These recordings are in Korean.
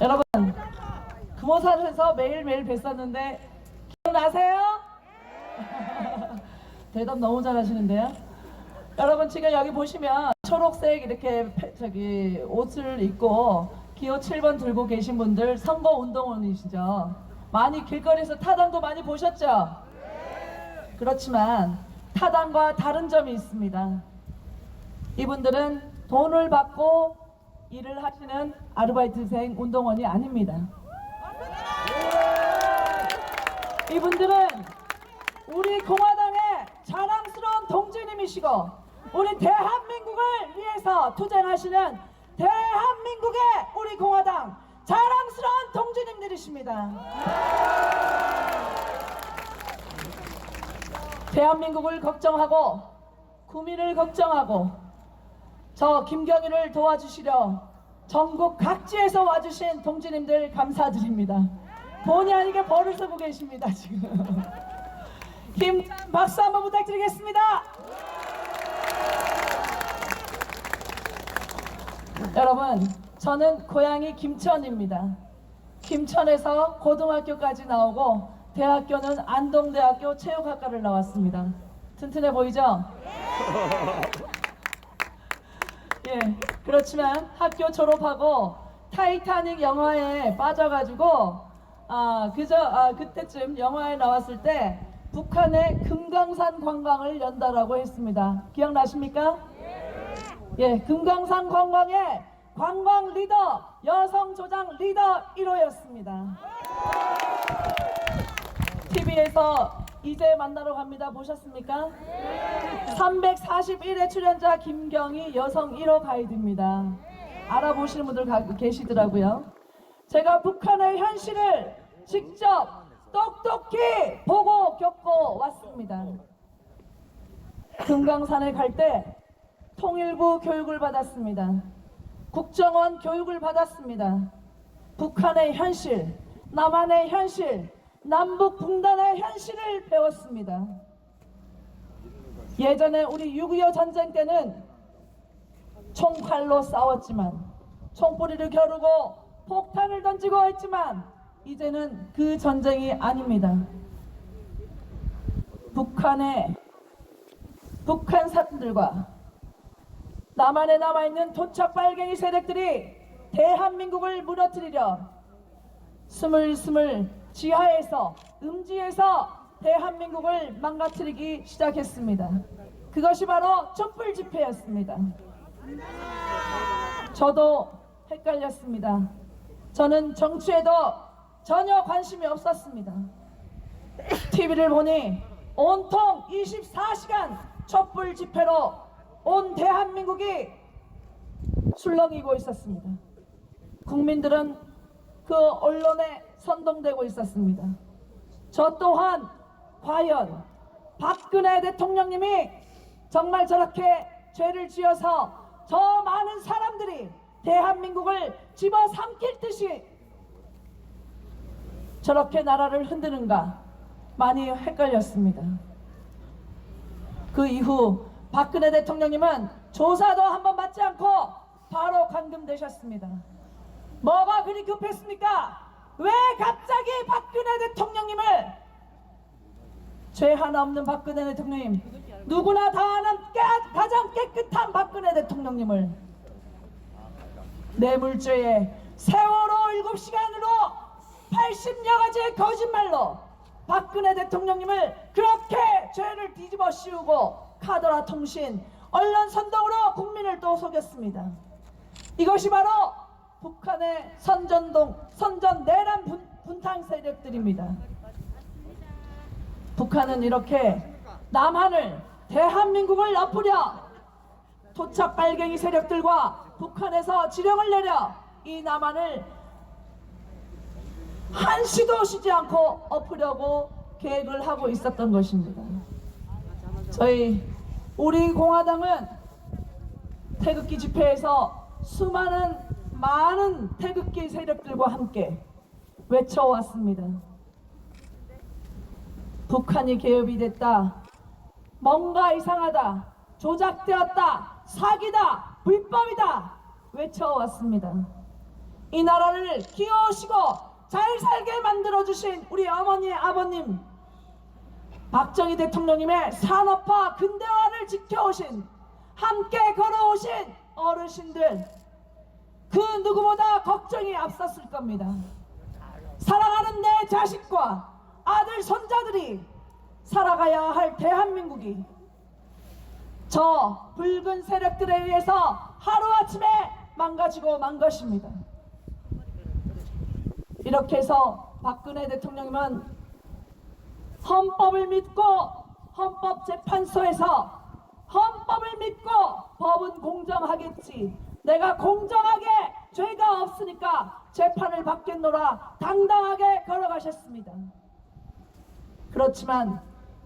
여러분, 금호산에서 매일매일 뵀었는데 기억나세요? 대답 너무 잘하시는데요. 여러분 지금 여기 보시면 초록색 이렇게 패- 저기 옷을 입고 기호 7번 들고 계신 분들 선거 운동원이시죠. 많이 길거리에서 타당도 많이 보셨죠? 그렇지만 타당과 다른 점이 있습니다. 이분들은 돈을 받고 일을 하시는 아르바이트생 운동원이 아닙니다. 이분들은 우리 공화당의 자랑스러운 동지님이시고 우리 대한민국을 위해서 투쟁하시는 대한민국의 우리 공화당 자랑스러운 동지님들이십니다. 대한민국을 걱정하고 국민을 걱정하고 저 김경희를 도와주시려 전국 각지에서 와주신 동지님들 감사드립니다. 본의 아니게 벌을 쓰고 계십니다 지금. 힘 박수 한번 부탁드리겠습니다. 여러분, 저는 고향이 김천입니다. 김천에서 고등학교까지 나오고 대학교는 안동대학교 체육학과를 나왔습니다. 튼튼해 보이죠? 예, 그렇지만 학교 졸업하고 타이타닉 영화에 빠져가지고 아 그저 아 그때쯤 영화에 나왔을 때 북한의 금강산 관광을 연다라고 했습니다. 기억나십니까? 예, 금강산 관광의 관광 리더 여성 조장 리더 1호였습니다. TV에서 이제 만나러 갑니다. 보셨습니까? 341회 출연자 김경희 여성 1호 가이드입니다. 알아보시는 분들 가- 계시더라고요. 제가 북한의 현실을 직접 똑똑히 보고 겪고 왔습니다. 금강산에 갈 때 통일부 교육을 받았습니다. 국정원 교육을 받았습니다. 북한의 현실, 남한의 현실, 남북 분단의 현실을 배웠습니다. 예전에 우리 6.25 전쟁 때는 총칼로 싸웠지만 총뿌리를 겨루고 폭탄을 던지고 했지만 이제는 그 전쟁이 아닙니다. 북한의 북한 사람들과 남한에 남아있는 도착 빨갱이 세력들이 대한민국을 무너뜨리려 스물스물 지하에서 음지에서 대한민국을 망가뜨리기 시작했습니다. 그것이 바로 촛불 집회였습니다. 저도 헷갈렸습니다. 저는 정치에도 전혀 관심이 없었습니다. TV를 보니 온통 24시간 촛불 집회로 온 대한민국이 술렁이고 있었습니다. 국민들은 그 언론에 선동되고 있었습니다. 저 또한 과연 박근혜 대통령님이 정말 저렇게 죄를 지어서 저 많은 사람들이 대한민국을 집어삼킬 듯이 저렇게 나라를 흔드는가 많이 헷갈렸습니다. 그 이후 박근혜 대통령님은 조사도 한 번 받지 않고 바로 감금되셨습니다. 뭐가 그리 급했습니까? 왜 갑자기 박근혜 대통령님을 죄 하나 없는 박근혜 대통령님 누구나 다 아는 깨, 가장 깨끗한 박근혜 대통령님을 뇌물죄에 세월호 7시간으로 80여 가지의 거짓말로 박근혜 대통령님을 그렇게 죄를 뒤집어 씌우고 카더라 통신 언론 선동으로 국민을 또 속였습니다. 이것이 바로 북한의 선전동 선전 내란 분, 분탕 세력들입니다. 북한은 이렇게 남한을 대한민국을 엎으려 토착 빨갱이 세력들과 북한에서 지령을 내려 이 남한을 한시도 쉬지 않고 엎으려고 계획을 하고 있었던 것입니다. 저희 우리 공화당은 태극기 집회에서 수많은 많은 태극기 세력들과 함께 외쳐왔습니다. 북한이 개업이 됐다. 뭔가 이상하다. 조작되었다, 사기다, 불법이다 외쳐왔습니다. 이 나라를 키워오시고 잘 살게 만들어주신 우리 어머니, 아버님, 박정희 대통령님의 산업화, 근대화를 지켜오신, 함께 걸어오신 어르신들, 그 누구보다 걱정이 앞섰을 겁니다. 사랑하는 내 자식과 아들, 손자들이 살아가야 할 대한민국이 저 붉은 세력들에 의해서 하루아침에 망가지고 만 것입니다. 이렇게 해서 박근혜 대통령님은 헌법을 믿고 헌법재판소에서 헌법을 믿고 법은 공정하겠지. 내가 공정하게 죄가 없으니까 재판을 받겠노라 당당하게 걸어가셨습니다. 그렇지만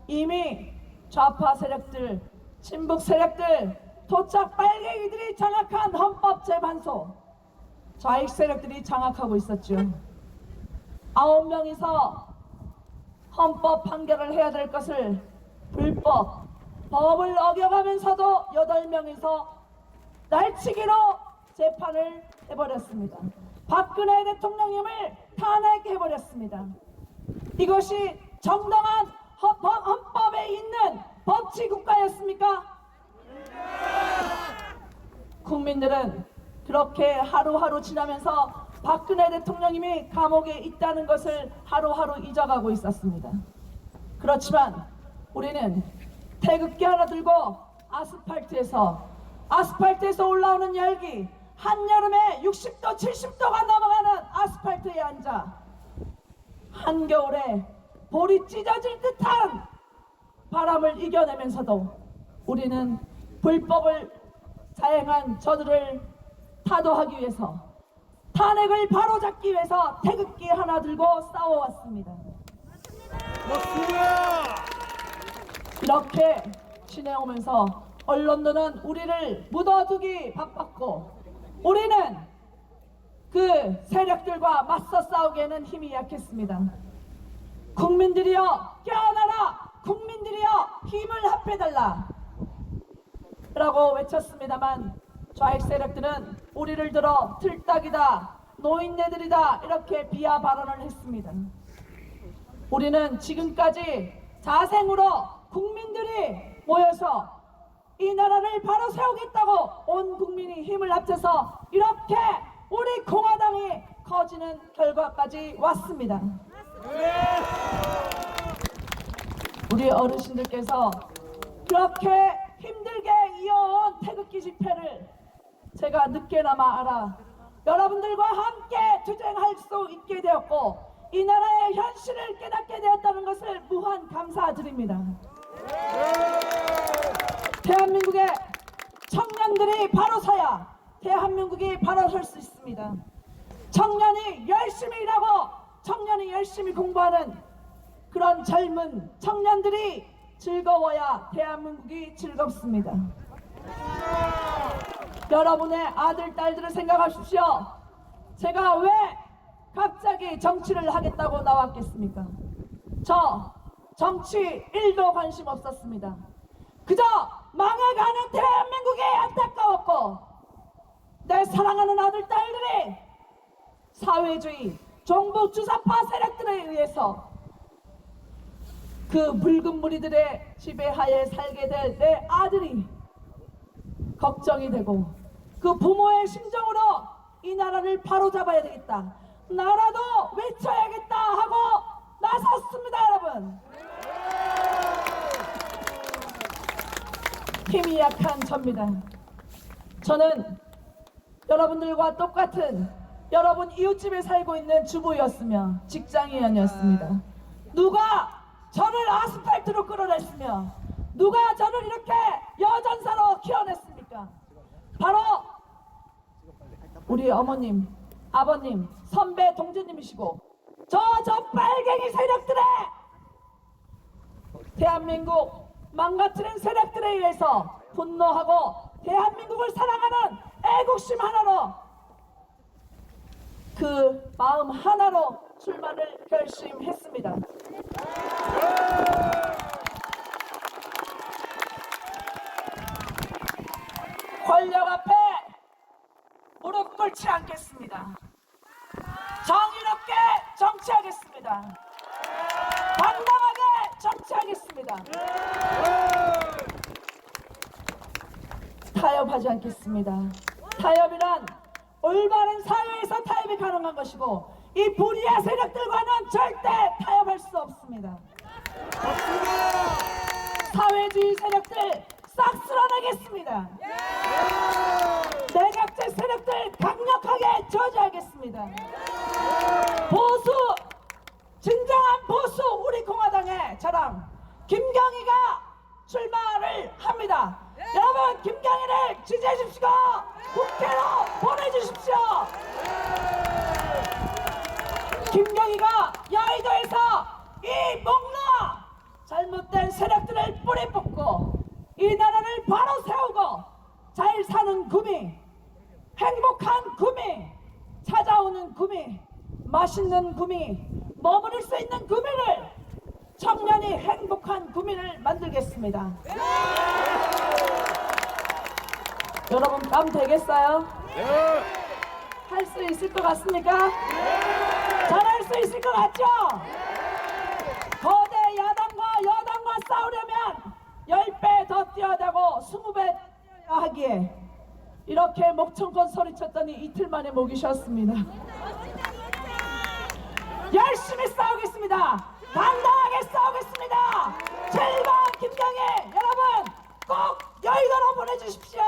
이미 좌파 세력들, 친북 세력들, 도착 빨갱이들이 장악한 헌법재판소, 좌익 세력들이 장악하고 있었죠. 아홉 명이서 헌법 판결을 해야 될 것을 불법, 법을 어겨가면서도 여덟 명이서 날치기로 재판을 해버렸습니다. 박근혜 대통령님을 탄핵해버렸습니다. 이것이 정당한 헌법, 헌법에 있는 법치 국가였습니까? 국민들은 그렇게 하루하루 지나면서 박근혜 대통령님이 감옥에 있다는 것을 하루하루 잊어가고 있었습니다. 그렇지만 우리는 태극기 하나 들고 아스팔트에서 아스팔트에서 올라오는 열기 한여름에 60도 70도가 넘어가는 아스팔트에 앉아 한겨울에 볼이 찢어질 듯한 바람을 이겨내면서도 우리는 불법을 사행한 저들을 타도하기 위해서 탄핵을 바로잡기 위해서 태극기 하나 들고 싸워왔습니다. 이렇게 지내오면서 언론들은 우리를 묻어두기 바빴고 우리는 그 세력들과 맞서 싸우기에는 힘이 약했습니다. 국민들이여 깨어나라! 국민들이여 힘을 합해달라! 라고 외쳤습니다만 좌익 세력들은 우리를 들어 틀딱이다, 노인네들이다 이렇게 비하 발언을 했습니다. 우리는 지금까지 자생으로 국민들이 모여서 이 나라를 바로 세우겠다고 온 국민이 힘을 합쳐서 이렇게 우리 공화당이 커지는 결과까지 왔습니다. 우리 어르신들께서 그렇게 힘들게 이어온 태극기 집회를 제가 늦게나마 알아 여러분들과 함께 투쟁할 수 있게 되었고 이 나라의 현실을 깨닫게 되었다는 것을 무한 감사드립니다. 대한민국의 청년들이 바로 서야 대한민국이 바로 설 수 있습니다. 청년이 열심히 일하고 청년이 열심히 공부하는 그런 젊은 청년들이 즐거워야 대한민국이 즐겁습니다. 여러분의 아들, 딸들을 생각하십시오. 제가 왜 갑자기 정치를 하겠다고 나왔겠습니까? 저 정치 1도 관심 없었습니다. 그저 망해가는 대한민국이 안타까웠고 내 사랑하는 아들, 딸들이 사회주의, 종북 주사파 세력들에 의해서 그 붉은 무리들의 지배하에 살게 될 내 아들이 걱정이 되고 그 부모의 심정으로 이 나라를 바로잡아야 되겠다. 나라도 외쳐야겠다 하고 나섰습니다, 여러분. 힘이 약한 접니다. 저는 여러분들과 똑같은 여러분 이웃집에 살고 있는 주부였으며 직장인이었습니다. 누가 저를 아스팔트로 끌어냈으며 누가 저를 이렇게 여전사로 키워냈습니까? 바로 우리 어머님, 아버님, 선배, 동지님이시고 저 저 빨갱이 세력들의 대한민국 망가뜨린 세력들에 의해서 분노하고 대한민국을 사랑하는 애국심 하나로 그 마음 하나로 출마를 결심했습니다. 권력 앞에 무릎 꿇지 않겠습니다. 정의롭게 정치하겠습니다. 당당하게 정치하겠습니다. 타협하지 않겠습니다. 타협이란 올바른 사회에서 타협이 가능한 것이고 이 불의의 세력들과는 절대 타협할 수 없습니다. 사회주의 세력들 싹 쓸어내겠습니다. 내각제 세력들 강력하게 저지하겠습니다. 보수 진정한 보수 우리 공화당의 자랑 김경희가 출마를 합니다. 여러분 김경희를 지지해 주십시오. 국회로 보내주십시오. 김경희가 여의도에서 이 목록 잘못된 세력들을 뿌리 뽑고 이 나라를 바로 세우고 잘 사는 구미 행복한 구미 찾아오는 구미 맛있는 구미 머무를 수 있는 구미를 청년이 행복한 구미를 만들겠습니다 여러분 감 되겠어요? 할수 있을 것 같습니까? 잘할 수 있을 것 같죠? 거대 야당과 여당과 싸우려면 10배 더 뛰어야 되고 20배 뛰어야 하기에 이렇게 목청껏 소리쳤더니 이틀 만에 목이 쉬었습니다. 열심히 싸우겠습니다. 싸우겠습니다. 7번 김경애 여러분 꼭 여의도로 보내주십시오.